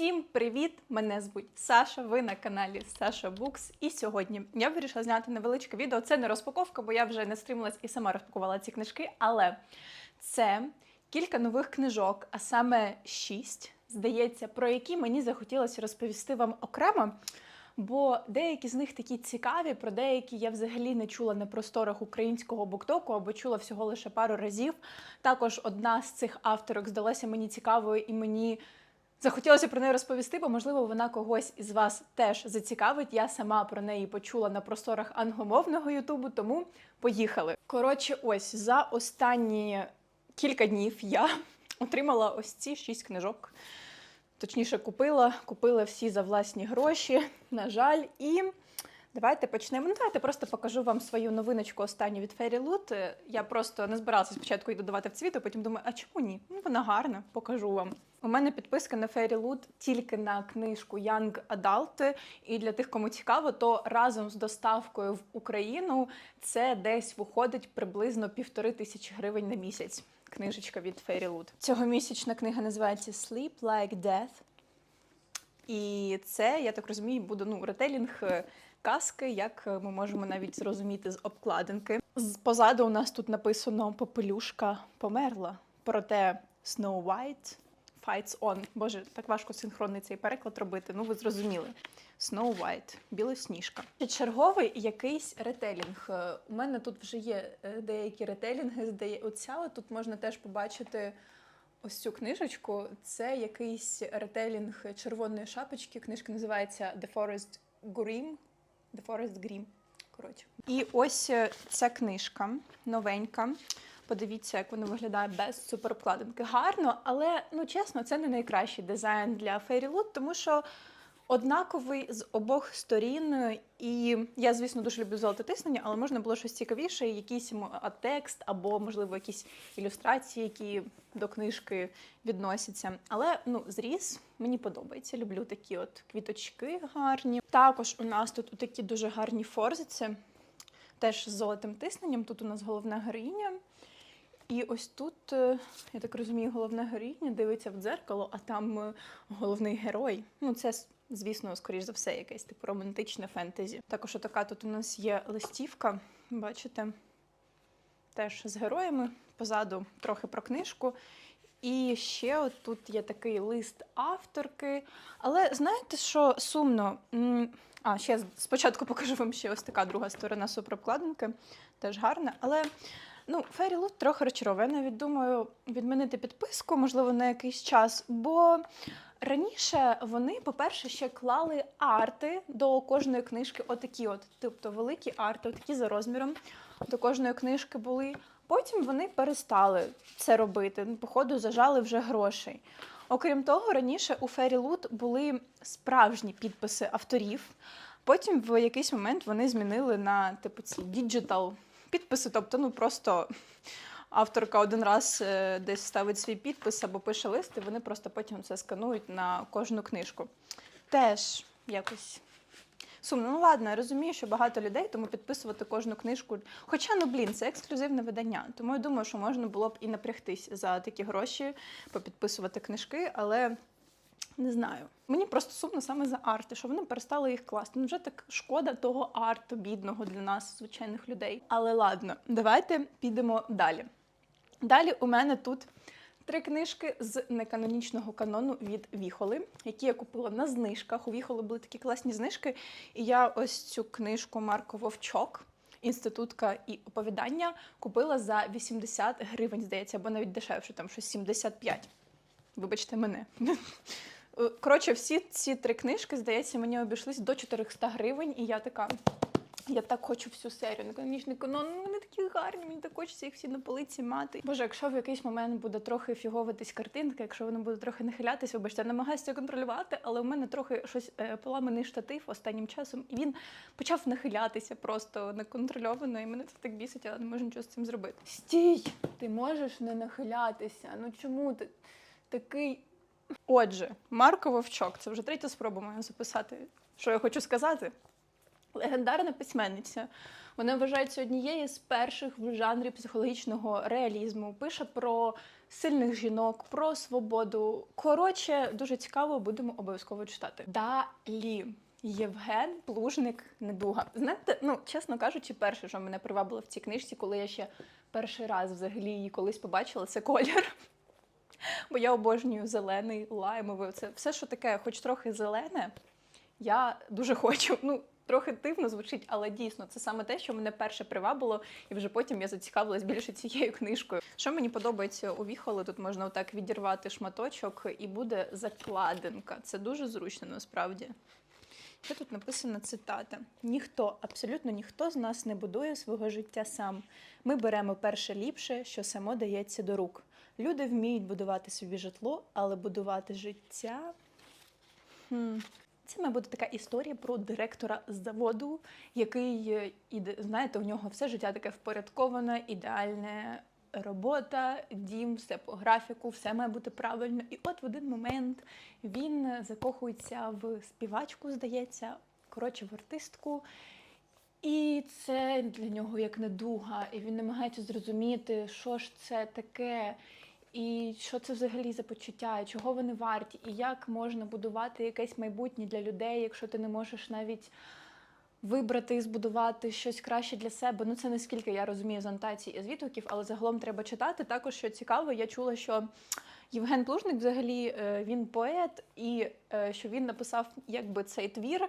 Всім привіт! Мене звуть Саша. Ви на каналі Саша Букс. І сьогодні я вирішила зняти невеличке відео. Це не розпаковка, бо я вже не стрималась і сама розпакувала ці книжки. Але це кілька нових книжок, а саме шість, здається, про які мені захотілося розповісти вам окремо. Бо деякі з них такі цікаві, про деякі я взагалі не чула на просторах українського буктоку або чула всього лише пару разів. Також одна з цих авторок здалася мені цікавою і мені захотілося про неї розповісти, бо можливо вона когось із вас теж зацікавить. Я сама про неї почула на просторах англомовного Ютубу, тому поїхали. Коротше, ось за останні кілька днів я отримала ось ці шість книжок. Точніше, купила, купила всі за власні гроші, на жаль. І давайте почнемо. Ну, давайте просто покажу вам свою новиночку останню від Loot. Е, Я просто не збиралася спочатку її додавати в цвіт, а потім думаю, а чому ні? Ну, вона гарна, покажу вам. У мене підписка на Fairy Loot тільки на книжку Young Adult. І для тих, кому цікаво, то разом з доставкою в Україну це десь виходить приблизно півтори тисячі гривень на місяць. Книжечка від Fairy Loot. Цьогомісячна книга називається Sleep Like Death. І це, я так розумію, буде ну, ретелінг е, казки, як е, ми можемо навіть зрозуміти з обкладинки. Позаду у нас тут написано Попелюшка померла. Проте Snow White fights on. Боже, так важко синхронний цей переклад робити. Ну, ви зрозуміли. Snow White, білосніжка. Черговий якийсь ретелінг. Е, У мене тут вже є е, деякі ретелінги. Здає, оця тут можна теж побачити ось цю книжечку. Це якийсь ретелінг червоної шапочки. Книжка називається The Forest Grim. The Forest Grim. Коротше. І ось е, ця книжка новенька. Подивіться, як воно виглядає без суперобкладинки. Гарно, але ну чесно, це не найкращий дизайн для Fairy Loot, тому що однаковий з обох сторін. І я, звісно, дуже люблю золоте тиснення, але можна було щось цікавіше, якийсь текст або, можливо, якісь ілюстрації, які до книжки відносяться. Але ну, зріз мені подобається. Люблю такі от квіточки гарні. Також у нас тут такі дуже гарні форзиці, теж з золотим тисненням. Тут у нас головна героїня. І ось тут, е, я так розумію, головна героїня дивиться в дзеркало, а там е, головний герой. Ну, це, звісно, скоріш за все, якесь типу романтичне фентезі. Також така тут у нас є листівка, бачите, теж з героями. Позаду трохи про книжку. І ще от тут є такий лист авторки. Але знаєте, що сумно? А, ще спочатку покажу вам ще ось така друга сторона суперобкладинки. Теж гарна. Але ну, Loot трохи розчаровує. Я навіть думаю відмінити підписку, можливо, на якийсь час. Бо раніше вони, по-перше, ще клали арти до кожної книжки, отакі от, тобто великі арти, отакі за розміром. До кожної книжки були. Потім вони перестали це робити. Походу, зажали вже грошей. Окрім того, раніше у Loot були справжні підписи авторів. Потім в якийсь момент вони змінили на типу ці діджитал підписи, тобто, ну просто авторка один раз е, десь ставить свій підпис або пише лист, і вони просто потім це сканують на кожну книжку. Теж якось сумно. Ну ладно, я розумію, що багато людей, тому підписувати кожну книжку. Хоча, ну блін, це ексклюзивне видання. Тому я думаю, що можна було б і напрягтись за такі гроші, попідписувати книжки, але. Не знаю. Мені просто сумно саме за арти, що вони перестали їх класти. Ну вже так шкода того арту, бідного для нас, звичайних людей. Але ладно, давайте підемо далі. Далі у мене тут три книжки з неканонічного канону від Віхоли, які я купила на знижках. У Віхоли були такі класні знижки. І я ось цю книжку Марко Вовчок. Інститутка і оповідання купила за 80 гривень, здається, або навіть дешевше, там щось 75. Вибачте мене. Е, Коротше, всі ці три книжки, здається, мені обійшлись до 400 гривень, і я така. Я так хочу всю серію. Неканонічний канон, ну, вони такі гарні, мені так хочеться їх всі на полиці мати. Боже, якщо в якийсь момент буде трохи фіговитись картинка, якщо вона буде трохи нахилятись, вибачте, я намагаюся контролювати, але у мене трохи щось е, поламаний штатив останнім часом, і він почав нахилятися просто неконтрольовано, і мене це так бісить, я не можу нічого з цим зробити. Стій! Ти можеш не нахилятися. Ну чому ти такий Отже, Марко Вовчок, це вже третя спроба моя записати, що я хочу сказати. Легендарна письменниця. Вона вважається однією з перших в жанрі психологічного реалізму. Пише про сильних жінок, про свободу. Коротше, дуже цікаво, будемо обов'язково читати. Далі. Євген Плужник Недуга. Знаєте, ну чесно кажучи, перше, що мене привабило в цій книжці, коли я ще перший раз взагалі її колись побачила, це колір. Бо я обожнюю зелений, лаймовий. Це все, що таке, хоч трохи зелене, я дуже хочу. Ну, трохи дивно звучить, але дійсно це саме те, що мене перше привабило, і вже потім я зацікавилась більше цією книжкою. Що мені подобається у віхолі, тут можна отак відірвати шматочок, і буде закладинка. Це дуже зручно насправді. Що тут написана цитата: ніхто, абсолютно ніхто з нас не будує свого життя сам. Ми беремо перше ліпше, що само дається до рук. Люди вміють будувати собі житло, але будувати життя. Хм. Це має бути така історія про директора заводу, який е, іде, знаєте, у нього все життя таке впорядковане, ідеальне робота, дім, все по графіку, все має бути правильно. І от в один момент він закохується в співачку, здається, коротше, в артистку. І це для нього як недуга, і він намагається зрозуміти, що ж це таке, і що це взагалі за почуття, чого вони варті, і як можна будувати якесь майбутнє для людей, якщо ти не можеш навіть вибрати і збудувати щось краще для себе. Ну це наскільки я розумію з анотацій і з відгуків, але загалом треба читати. Також що цікаво, я чула, що Євген Плужник взагалі е, він поет, і е, що він написав якби цей твір.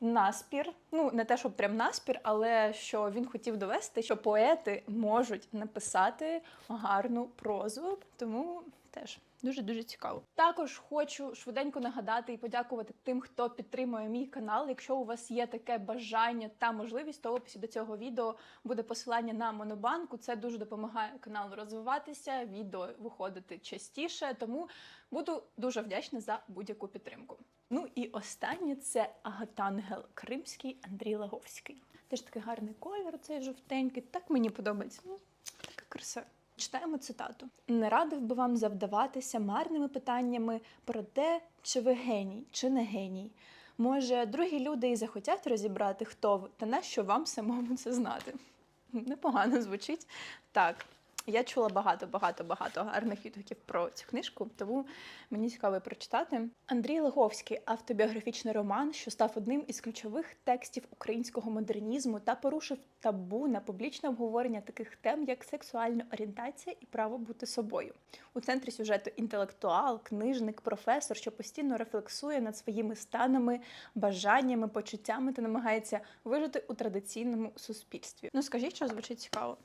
Наспір, ну не те, щоб прям наспір, але що він хотів довести, що поети можуть написати гарну прозу, тому теж дуже дуже цікаво. Також хочу швиденько нагадати і подякувати тим, хто підтримує мій канал. Якщо у вас є таке бажання та можливість, то в описі до цього відео буде посилання на монобанку. Це дуже допомагає каналу розвиватися, відео виходити частіше. Тому буду дуже вдячна за будь-яку підтримку. Ну і останнє це Агатангел Кримський Андрій Лаговський. Теж такий гарний колір, цей жовтенький. Так мені подобається. Ну, така краса. Читаємо цитату: не радив би вам завдаватися марними питаннями про те, чи ви геній, чи не геній. Може, другі люди і захотять розібрати, хто ви, та нащо вам самому це знати? Непогано звучить. Так, я чула багато, багато, багато гарних відгуків про цю книжку, тому мені цікаво прочитати. Андрій Леговський автобіографічний роман, що став одним із ключових текстів українського модернізму та порушив табу на публічне обговорення таких тем, як сексуальна орієнтація і право бути собою. У центрі сюжету інтелектуал, книжник, професор, що постійно рефлексує над своїми станами, бажаннями, почуттями та намагається вижити у традиційному суспільстві. Ну скажіть, що звучить цікаво.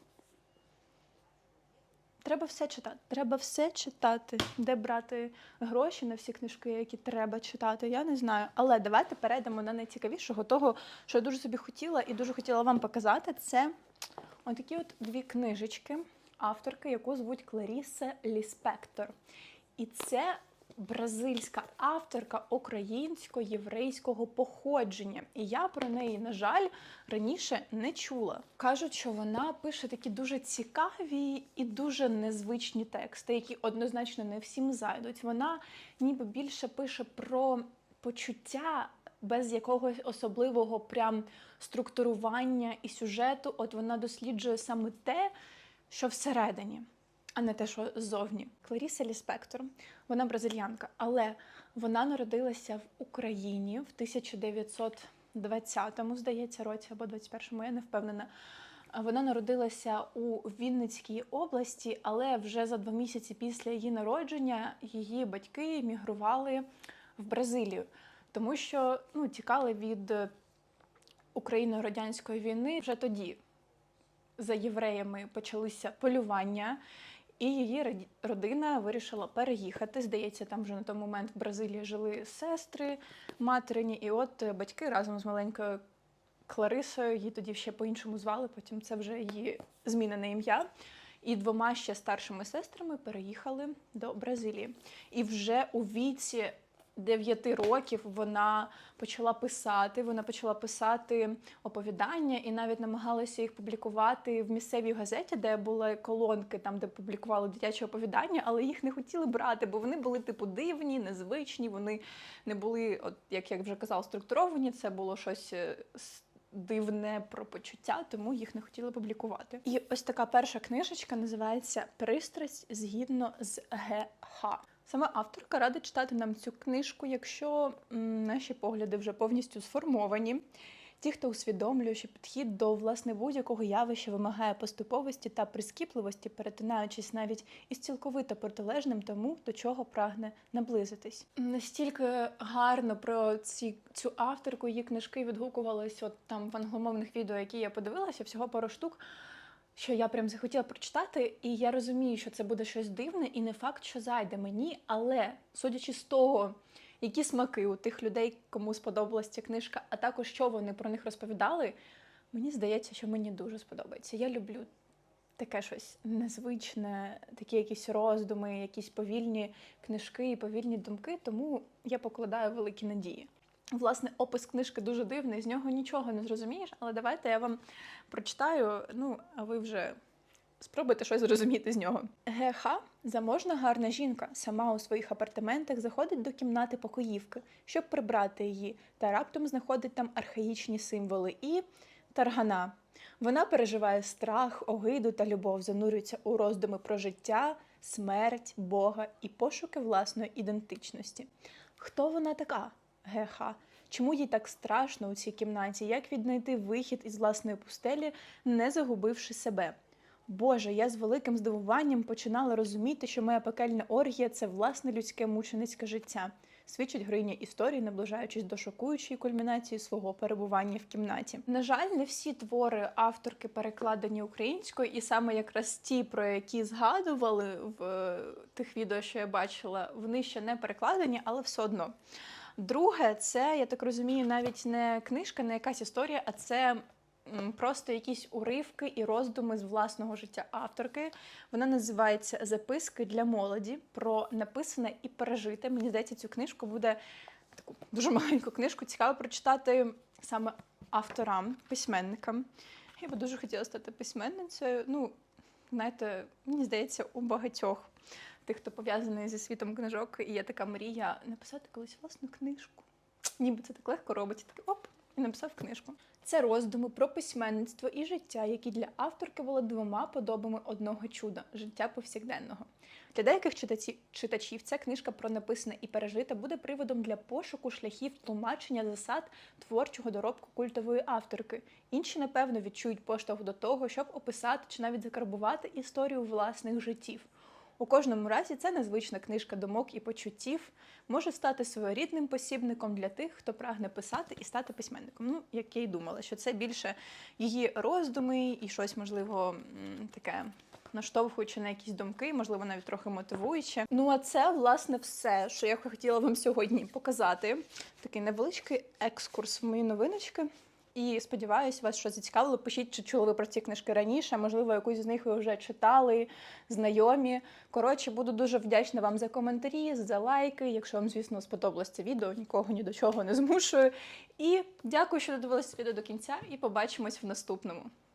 Треба все читати. Треба все читати. Де брати гроші на всі книжки, які треба читати, я не знаю. Але давайте перейдемо на найцікавішого того, що я дуже собі хотіла і дуже хотіла вам показати. Це отакі от дві книжечки авторки, яку звуть Кларіса Ліспектор. І це бразильська авторка українсько-єврейського походження. І я про неї, на жаль, раніше не чула. Кажуть, що вона пише такі дуже цікаві і дуже незвичні тексти, які однозначно не всім зайдуть. Вона ніби більше пише про почуття. Без якогось особливого прям структурування і сюжету, от вона досліджує саме те, що всередині, а не те, що ззовні. Кларіса Ліспектор, вона бразильянка, але вона народилася в Україні в 1920-му, здається, році або 21-му, я не впевнена. Вона народилася у Вінницькій області, але вже за два місяці після її народження її батьки мігрували в Бразилію, тому що ну, тікали від Україно-радянської війни вже тоді. За євреями почалися полювання, і її родина вирішила переїхати. Здається, там вже на той момент в Бразилії жили сестри материні, і от е, батьки разом з маленькою Кларисою, її тоді ще по-іншому звали, потім це вже її змінене ім'я. І двома ще старшими сестрами переїхали до Бразилії. І вже у віці 9 років вона почала писати. Вона почала писати оповідання і навіть намагалася їх публікувати в місцевій газеті, де були колонки, там де публікували дитячі оповідання, але їх не хотіли брати, бо вони були типу дивні, незвичні. Вони не були, от як я вже казала, структуровані. Це було щось е, дивне про почуття, тому їх не хотіла публікувати. І ось така перша книжечка називається Пристрасть згідно з ГХ. Саме авторка радить читати нам цю книжку, якщо наші погляди вже повністю сформовані. Ті, хто усвідомлює, що підхід до власне будь-якого явища вимагає поступовості та прискіпливості, перетинаючись навіть із цілковито протилежним тому, до чого прагне наблизитись. Настільки гарно про ці, цю авторку її книжки відгукувались от там в англомовних відео, які я подивилася, всього пару штук. Що я прям захотіла прочитати, і я розумію, що це буде щось дивне, і не факт, що зайде мені, але судячи з того, які смаки у тих людей, кому сподобалась ця книжка, а також що вони про них розповідали, мені здається, що мені дуже сподобається. Я люблю таке щось незвичне, такі якісь роздуми, якісь повільні книжки і повільні думки, тому я покладаю великі надії. Власне, опис книжки дуже дивний, з нього нічого не зрозумієш, але давайте я вам прочитаю, ну, а ви вже спробуйте щось зрозуміти з нього. ГХ заможна гарна жінка сама у своїх апартаментах заходить до кімнати покоївки, щоб прибрати її, та раптом знаходить там архаїчні символи і таргана. Вона переживає страх, огиду та любов, занурюється у роздуми про життя, смерть, Бога і пошуки власної ідентичності. Хто вона така? ГХ. Чому їй так страшно у цій кімнаті? Як віднайти вихід із власної пустелі, не загубивши себе? Боже, я з великим здивуванням починала розуміти, що моя пекельна оргія це власне людське мученицьке життя, свідчить гриня історії, наближаючись до шокуючої кульмінації свого перебування в кімнаті. На жаль, не всі твори авторки перекладені українською, і саме якраз ті, про які згадували в е, тих відео, що я бачила, вони ще не перекладені, але все одно. Друге, це, я так розумію, навіть не книжка, не якась історія, а це просто якісь уривки і роздуми з власного життя авторки. Вона називається Записки для молоді про написане і пережите. Мені здається, цю книжку буде таку дуже маленьку книжку. Цікаво прочитати саме авторам, письменникам. Я би дуже хотіла стати письменницею. Ну, знаєте, мені здається, у багатьох тих, хто пов'язаний зі світом книжок, і є така мрія написати колись власну книжку. Ніби це так легко робить. Такий оп, і написав книжку. Це роздуми про письменництво і життя, які для авторки були двома подобами одного чуда життя повсякденного. Для деяких читачів ця книжка про написане і пережите буде приводом для пошуку шляхів тлумачення засад творчого доробку культової авторки. Інші, напевно, відчують поштовх до того, щоб описати чи навіть закарбувати історію власних життів. У кожному разі це незвична книжка думок і почуттів може стати своєрідним посібником для тих, хто прагне писати і стати письменником. Ну, як я й думала, що це більше її роздуми і щось, можливо, таке наштовхуючи на якісь думки, можливо, навіть трохи мотивуюче. Ну а це власне все, що я хотіла вам сьогодні показати. Такий невеличкий екскурс в мої новиночки. І сподіваюся, вас щось зацікавило. Пишіть, чи чули ви про ці книжки раніше. Можливо, якусь з них ви вже читали, знайомі. Коротше, буду дуже вдячна вам за коментарі, за лайки. Якщо вам, звісно, сподобалось це відео, нікого ні до чого не змушую. І дякую, що додивилися відео до кінця, і побачимось в наступному.